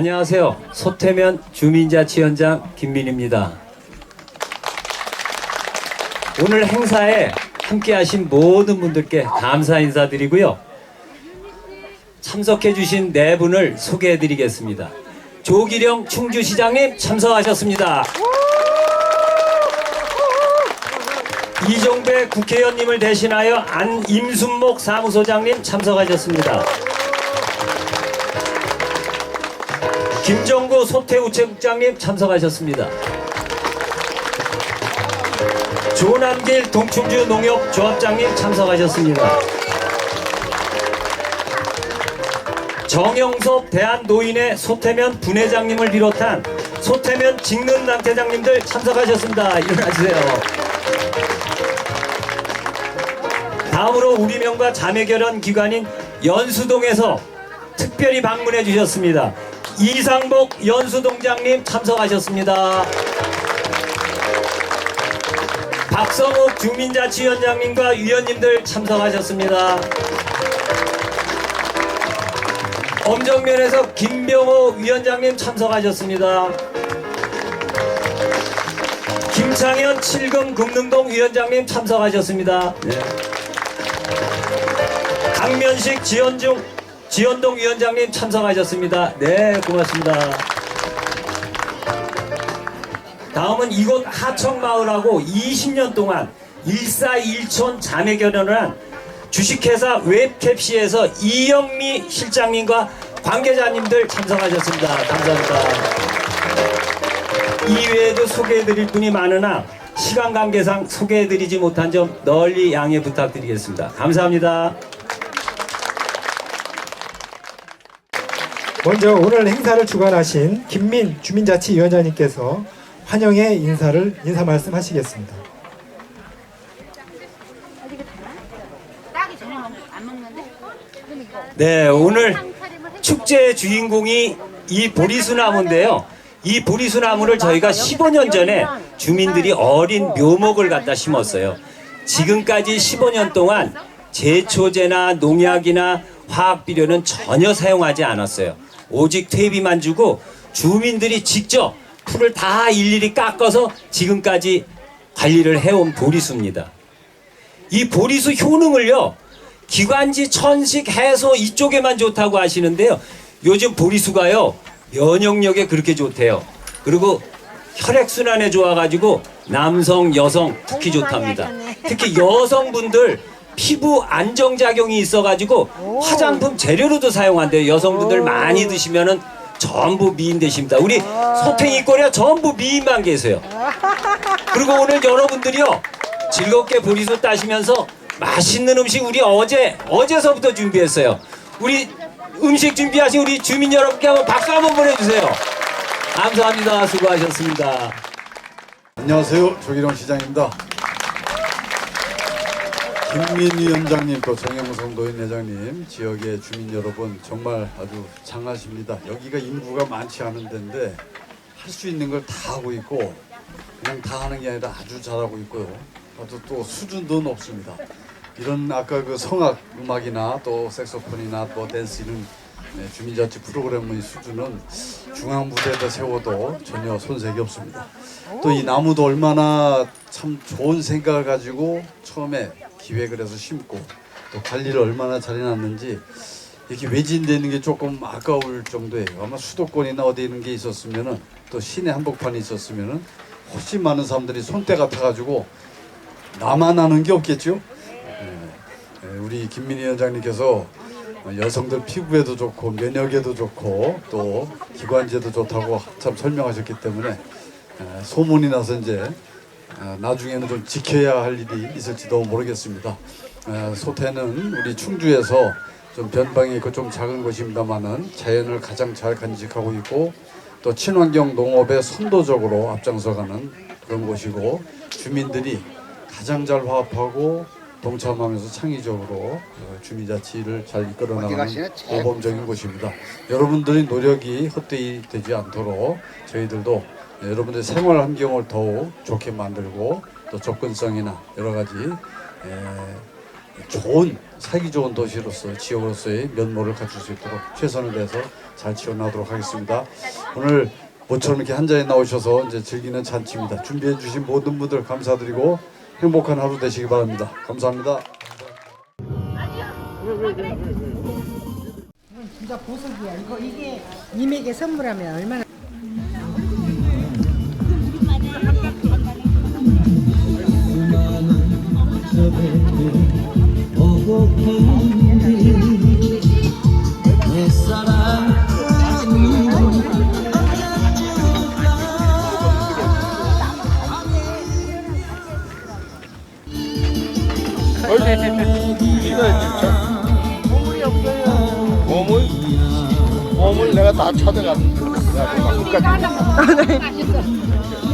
안녕하세요. 소태면 주민자치위원장 김민입니다. 오늘 행사에 함께하신 모든 분들께 감사 인사드리고요. 참석해주신 네 분을 소개해드리겠습니다. 조기령 충주시장님 참석하셨습니다. 이종배 국회의원님을 대신하여 안임순목 사무소장님 참석하셨습니다. 김정구 소태우 체국장님 참석하셨습니다. 조남길 동충주 농협 조합장님 참석하셨습니다. 정영섭 대한노인회 소태면 분회장님을 비롯한 소태면 직능단체장님들 참석하셨습니다. 일어나주세요. 다음으로 우리 명과 자매결연 기관인 연수동에서 특별히 방문해 주셨습니다. 이상복 연수동장님 참석하셨습니다. 박성욱 주민자치위원장님과 위원님들 참석하셨습니다. 엄정면에서 김병호 위원장님 참석하셨습니다. 김창현 칠금 금능동 위원장님 참석하셨습니다. 네. 강면식 지연중 지연동 위원장님 참석하셨습니다. 네, 고맙습니다. 다음은 이곳 하청마을하고 20년 동안 일사일촌 자매 결연을 한 주식회사 웹캡시에서 이영미 실장님과 관계자님들 참석하셨습니다. 감사합니다. 이외에도 소개해드릴 분이 많으나 시간 관계상 소개해드리지 못한 점 널리 양해 부탁드리겠습니다. 감사합니다. 먼저 오늘 행사를 주관하신 김민 주민자치위원장님께서 환영의 인사를 인사 말씀하시겠습니다. 네, 오늘 축제의 주인공이 이 보리수 나무인데요. 이 보리수 나무를 저희가 15년 전에 주민들이 어린 묘목을 갖다 심었어요. 지금까지 15년 동안 제초제나 농약이나 화학 비료는 전혀 사용하지 않았어요. 오직 퇴비만 주고 주민들이 직접 풀을 다 일일이 깎아서 지금까지 관리를 해온 보리수입니다. 이 보리수 효능을요 기관지 천식 해소 이쪽에만 좋다고 하시는데요. 요즘 보리수가요 면역력에 그렇게 좋대요. 그리고 혈액순환에 좋아가지고 남성 여성 특히 좋답니다. 특히 여성분들 피부 안정작용이 있어가지고 화장품 재료로도 사용한대요 여성분들 많이 드시면은 전부 미인 되십니다 우리 소탱이 꼬리야 전부 미인만 계세요 그리고 오늘 여러분들이요 즐겁게 보리수 따시면서 맛있는 음식 우리 어제 어제서부터 준비했어요. 우리 음식 준비하신 우리 주민 여러분께 한번 박수 한번 보내주세요. 감사합니다. 수고하셨습니다. 안녕하세요. 조기룡 시장입니다. 김민 위원장님 또 정영성 노인회장님 지역의 주민 여러분 정말 아주 장하십니다. 여기가 인구가 많지 않은 데인데 할 수 있는 걸 다 하고 있고 그냥 다 하는 게 아니라 아주 잘하고 있고요. 아주 또 수준도 높습니다. 이런 아까 그 성악 음악이나 또 색소폰이나 또 댄스 이런 네, 주민자치 프로그램의 수준은 중앙 무대에다 세워도 전혀 손색이 없습니다. 또 이 나무도 얼마나 참 좋은 생각을 가지고 처음에 기획을 해서 심고 또 관리를 얼마나 잘해놨는지 이렇게 외진되는 게 조금 아까울 정도예요. 아마 수도권이나 어디 있는 게 있었으면은 또 시내 한복판이 있었으면은 훨씬 많은 사람들이 손때 같아가지고 나만 하는 게 없겠죠. 예, 예, 우리 김민희 위원장님께서 여성들 피부에도 좋고 면역에도 좋고 또 기관지에도 좋다고 참 설명하셨기 때문에 에, 소문이 나서 이제 에, 나중에는 좀 지켜야 할 일이 있을지도 모르겠습니다. 에, 소태는 우리 충주에서 좀 변방이 있고 좀 작은 곳입니다만은 자연을 가장 잘 간직하고 있고 또 친환경 농업에 선도적으로 앞장서가는 그런 곳이고 주민들이 가장 잘 화합하고 동참하면서 창의적으로 어, 주민자치를 잘 이끌어 나가는 모범적인 곳입니다. 여러분들의 노력이 헛되이 되지 않도록 저희들도 여러분들의 생활 환경을 더욱 좋게 만들고 또 접근성이나 여러 가지 에, 좋은 살기 좋은 도시로서 지역으로서의 면모를 갖출 수 있도록 최선을 다해서 잘 지원하도록 하겠습니다. 오늘 모처럼 이렇게 한 자리에 나오셔서 이제 즐기는 잔치입니다. 준비해 주신 모든 분들 감사드리고 행복한 하루 되시기 바랍니다. 감사합니다. 진짜 보석이야. 이거 이게 님에게 선물하면 얼마나 몸을 몸을 내가 다 찾아갔는데 내가 끝까지 음